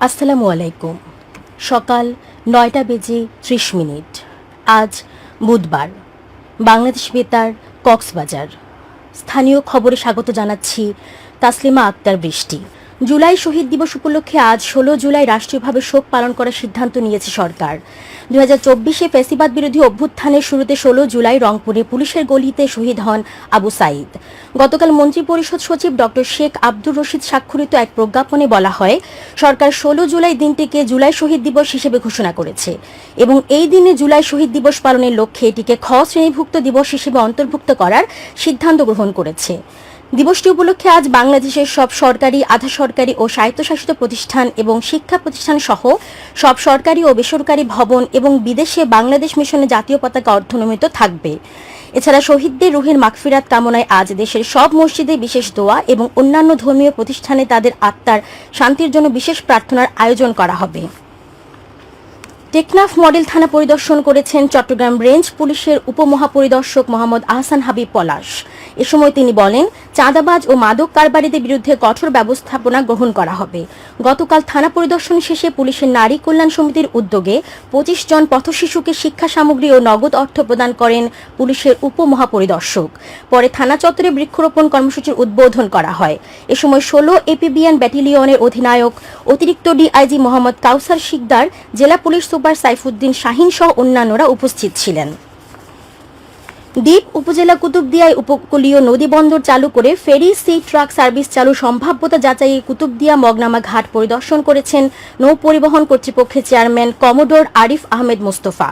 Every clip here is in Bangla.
আসসালামু আলাইকুম। সকাল নয়টা বেজে ত্রিশ মিনিট। আজ বুধবার। বাংলাদেশ বেতার, কক্সবাজার। স্থানীয় খবরে স্বাগত জানাচ্ছি তাসলিমা আক্তার বৃষ্টি। জুলাই শহীদ দিবস উপলক্ষে আজ ষোলো জুলাই রাষ্ট্রীয়ভাবে শোক পালন করার সিদ্ধান্ত নিয়েছে সরকার। দু হাজার চব্বিশে ফেসিবাদ বিরোধী অভ্যুত্থানের শুরুতে ষোলো জুলাই রংপুরে পুলিশের গলিতে শহীদ হন আবু সাইদ। গতকাল মন্ত্রিপরিষদ সচিব ডক্টর শেখ আব্দুর রশিদ স্বাক্ষরিত এক প্রজ্ঞাপনে বলা হয়, সরকার ষোলো জুলাই দিনটিকে জুলাই শহীদ দিবস হিসেবে ঘোষণা করেছে এবং এই দিনে জুলাই শহীদ দিবস পালনের লক্ষ্যে এটিকে খ শ্রেণীভুক্ত দিবস হিসেবে অন্তর্ভুক্ত করার সিদ্ধান্ত গ্রহণ করেছে। দিবসটি উপলক্ষে আজ বাংলাদেশের সব সরকারি আধা সরকারি ও স্বায়ত্তশাসিত প্রতিষ্ঠান এবং শিক্ষা প্রতিষ্ঠান সহ সব সরকারি ও বেসরকারি ভবন এবং বিদেশে বাংলাদেশ মিশনে জাতীয় পতাকা অর্ধনমিত থাকবে। এছাড়া শহীদদের রুহের মাগফিরাত কামনায় আজ দেশের সব মসজিদে বিশেষ দোয়া এবং অন্যান্য ধর্মীয় প্রতিষ্ঠানে তাদের আত্মার শান্তির জন্য বিশেষ প্রার্থনার আয়োজন করা হবে। টেকনাফ মডেল থানা পরিদর্শন করেছেন চট্টগ্রাম রেঞ্জ পুলিশের উপমহাপরিদর্শক মোহাম্মদ আহসান হাবিব পলাশ। এ সময় তিনি বলেন, চাঁদাবাজ ও মাদক কারবারিদের বিরুদ্ধে কঠোর ব্যবস্থাপনা গ্রহণ করা হবে। গতকাল থানা পরিদর্শন শেষে পুলিশের নারী কল্যাণ সমিতির উদ্যোগে পঁচিশ জন পথশিশুকে শিক্ষা সামগ্রী ও নগদ অর্থ প্রদান করেন পুলিশের উপমহাপরিদর্শক। পরে থানা চত্বরে বৃক্ষরোপণ কর্মসূচির উদ্বোধন করা হয়। এ সময় ষোলো এপিবিএন ব্যাটালিয়নের অধিনায়ক, অতিরিক্ত ডিআইজি মোহাম্মদ কাউসার শিকদার, জেলা পুলিশ সুপার সাইফুদ্দিন শাহিন সহ অন্যান্যরা উপস্থিত ছিলেন। দ্বীপ উপজেলা কুতুবদিয়ায় উপকূলীয় নদী বন্দর চালু করে ফেরি সি ট্রাক সার্ভিস চালু সম্ভাব্যতা যাচাইয়ে কুতুবদিয়া মগনামা ঘাট পরিদর্শন করেছেন নৌ পরিবহন কর্তৃপক্ষের চেয়ারম্যান কমোডোর আরিফ আহমেদ মোস্তফা।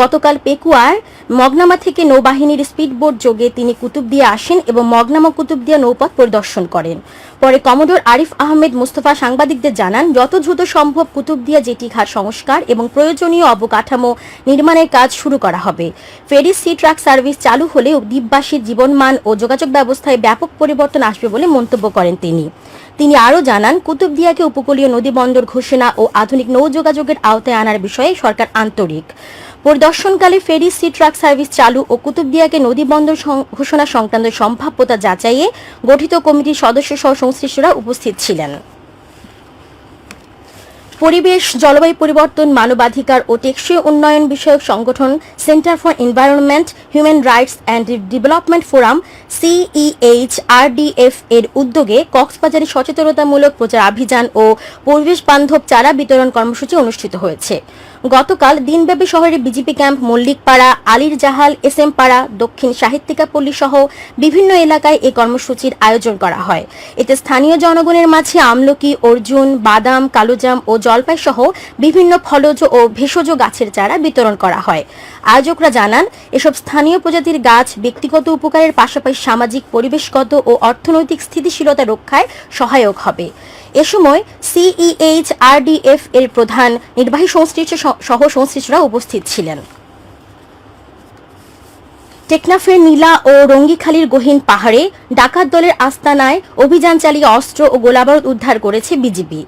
গতকাল পেকুয়ার মগনামা থেকে নৌবাহিনীর স্পিডবোট যোগে তিনি কুতুবদিয়া আসেন এবং মগনামা কুতুবদিয়া নৌপথ পরিদর্শন করেন। পরে কমোডোর আরিফ আহমেদ মোস্তফা সাংবাদিকদের জানান, যত দ্রুত সম্ভব কুতুবদিয়া জেটি ঘাট সংস্কার এবং প্রয়োজনীয় অবকাঠামো নির্মাণের কাজ শুরু করা হবে। ফেরি সি ট্রাক সার্ভিস চালু হলে দ্বীপবাসীর জীবনমান ও যোগাযোগ ব্যবস্থায় ব্যাপক পরিবর্তন আসবে বলে মন্তব্য করেন তিনি। তিনি আরও জানান, কুতুবদিয়াকে উপকূলীয় নদী বন্দর ঘোষণা ও আধুনিক নৌ যোগাযোগের আওতায় আনার বিষয়ে সরকার আন্তরিক। পরিদর্শনকালে ফেরি সি ট্রাক সার্ভিস চালু ও কুতুবদিয়াকে নদী বন্দর ঘোষণা সংক্রান্ত সম্ভাব্যতা যাচাইয়ে গঠিত কমিটির সদস্য সহ সংশ্লিষ্টরা উপস্থিত ছিলেন। পরিবেশ, জলবায়ু পরিবর্তন, মানবাধিকার ও টেকসই উন্নয়ন বিষয়ক সংগঠন centre for environment, human rights and development forum CEH RDF এর উদ্যোগে কক্সবাজারে সচেতনতামূলক প্রচার অভিযান ও পরিবেশ বান্ধব চারা বিতরণ কর্মসূচি অনুষ্ঠিত হয়েছে। গতকাল দিনব্যাপী শহরে বিজেপি ক্যাম্প মল্লিকপাড়া আলির জাহাল এস এম পাড়া, দক্ষিণ সাহিত্যিকাপল্লী সহ বিভিন্ন এলাকায় এই কর্মসূচির আয়োজন করা হয়। এতে স্থানীয় জনগণের মাঝে আমলকি, অর্জুন, বাদাম, কালোজাম ও জলপাই সহ বিভিন্ন ফলজ ও ভেষজ গাছের চারা বিতরণ করা হয়। আয়োজকরা জানান, এসব স্থানীয় প্রজাতির গাছ ব্যক্তিগত উপকারের পাশাপাশি সামাজিক, পরিবেশগত ও অর্থনৈতিক স্থিতিশীলতা রক্ষায় সহায়ক হবে। এ সময় সিইএইচ আরডিএফ এর প্রধান নির্বাহী সংশ্লিষ্ট সহ, সংশ্লিষ্টরা উপস্থিত ছিলেন। টেকনাফের নীলা ও রঙ্গিখালীর গহীন পাহাড়ে ডাকাত দলের আস্তানায় অভিযান চালিয়ে অস্ত্র ও গোলাবারুদ উদ্ধার করেছে বিজিবি।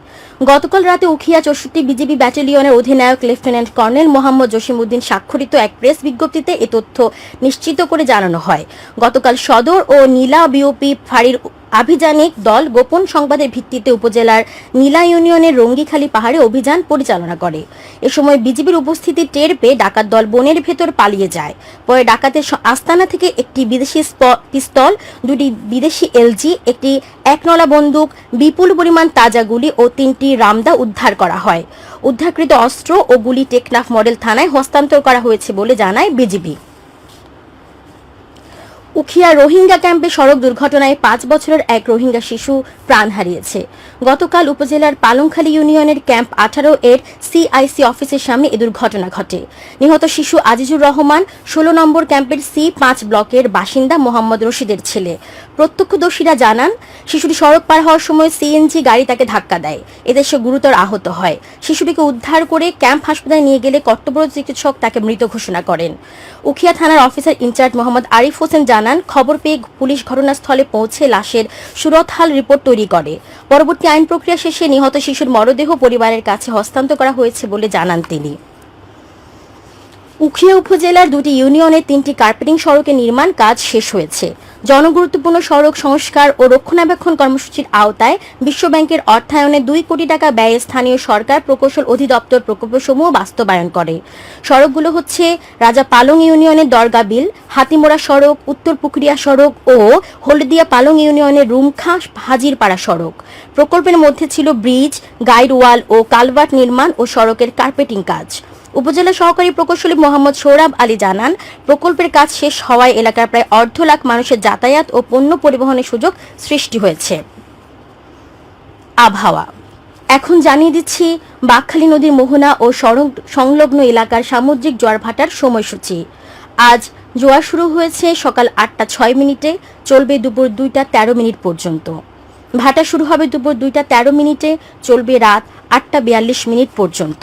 গতকাল রাতে উখিয়া চৌষট্টি বিজিবি ব্যাটালিয়নের অধিনায়ক লেফটেন্যান্ট কর্নেল মোহাম্মদ জসিমউদ্দিন স্বাক্ষরিত এক প্রেস বিজ্ঞপ্তিতে এ তথ্য নিশ্চিত করে জানানো হয়। গতকাল সদর ও নীলা বিওপি ফাঁড়ির আভিযানিক দল গোপন সংবাদের ভিত্তিতে উপজেলার নীলা ইউনিয়নের রঙ্গিখালি পাহাড়ে অভিযান পরিচালনা করে। এ সময় বিজিবির উপস্থিতি টের পেয়ে ডাকাত দল বনের ভেতর পালিয়ে যায়। পরে ডাকাতের আস্তানা থেকে একটি বিদেশি পিস্তল, দুটি বিদেশি এলজি, একটি একনলা বন্দুক, বিপুল পরিমাণ তাজা গুলি ও তিনটি রামদা উদ্ধার করা হয়। উদ্ধারকৃত অস্ত্র ও গুলি টেকনাফ মডেল থানায় হস্তান্তর করা হয়েছে বলে জানায় বিজিবি। উখিয়া রোহিঙ্গা ক্যাম্পে সড়ক দুর্ঘটনায় পাঁচ বছরের এক রোহিঙ্গা শিশু প্রাণ হারিয়েছে। গতকাল উপজেলার পালংখালী ইউনিয়নের ক্যাম্প আঠারো এর সিআইসি অফিসের সামনে এ দুর্ঘটনা ঘটে। নিহত শিশু আজিজুর রহমান ষোলো নম্বর ক্যাম্পের সি পাঁচ ব্লকের বাসিন্দা মোহাম্মদ রশিদের ছেলে। প্রত্যক্ষদর্শীরা জানান, শিশুটি সড়ক পার হওয়ার সময় সিএনজি গাড়ি তাকে ধাক্কা দেয়। এতে সে গুরুতর আহত হয়। শিশুটিকে উদ্ধার করে ক্যাম্প হাসপাতালে নিয়ে গেলে কর্তব্যরত চিকিৎসক তাকে মৃত ঘোষণা করেন। উখিয়া থানার officer in charge Mohammad Arif Hossain খবর পেয়ে পুলিশ ঘটনাস্থলে পৌঁছে লাশের সুরতহাল রিপোর্ট তৈরি করে। পরবর্তী আইন প্রক্রিয়া শেষে নিহত শিশুর মরদেহ পরিবারের কাছে হস্তান্তর করা হয়েছে বলে জানান তিনি। উখিয়া উপজেলার দুটি ইউনিয়নের তিনটি কার্পেটিং সড়কের নির্মাণ কাজ শেষ হয়েছে। জনগুরুত্বপূর্ণ সড়ক সংস্কার ও রক্ষণাবেক্ষণ কর্মসূচির আওতায় বিশ্বব্যাংকের অর্থায়নে দুই কোটি টাকা ব্যয়ে স্থানীয় সরকার প্রকৌশল অধিদপ্তর প্রকল্পসমূহ বাস্তবায়ন করে। সড়কগুলো হচ্ছে রাজা পালং ইউনিয়নের দরগা বিল, হাতিমোড়া সড়ক, উত্তর পুকুরিয়া সড়ক ও হলদিয়া পালং ইউনিয়নের রুমখা হাজিরপাড়া সড়ক। প্রকল্পের মধ্যে ছিল ব্রিজ গাইড ওয়াল ও কালভার্ট নির্মাণ ও সড়কের কার্পেটিং কাজ। উপজেলা সহকারী প্রকৌশলী মোহাম্মদ সৌরভ আলী জানান, প্রকল্পের কাজ শেষ হওয়ায় এলাকার প্রায় অর্ধ লাখ মানুষের যাতায়াত ও পণ্য পরিবহনের সুযোগ সৃষ্টি হয়েছে। আবহাওয়া। এখন জানিয়ে দিচ্ছি, বাকখালী নদীর মোহনা ও সড়ক সংলগ্ন এলাকার সামুদ্রিক জোয়ার ভাটার সময়সূচি। আজ জোয়ার শুরু হয়েছে সকাল আটটা ছয় মিনিটে, চলবে দুপুর দুইটা তেরো মিনিট পর্যন্ত। ভাটা শুরু হবে দুপুর দুইটা তেরো মিনিটে, চলবে রাত আটটা বিয়াল্লিশ মিনিট পর্যন্ত।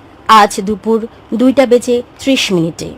আজ দুপুর দুইটা বেজে ত্রিশ মিনিটে।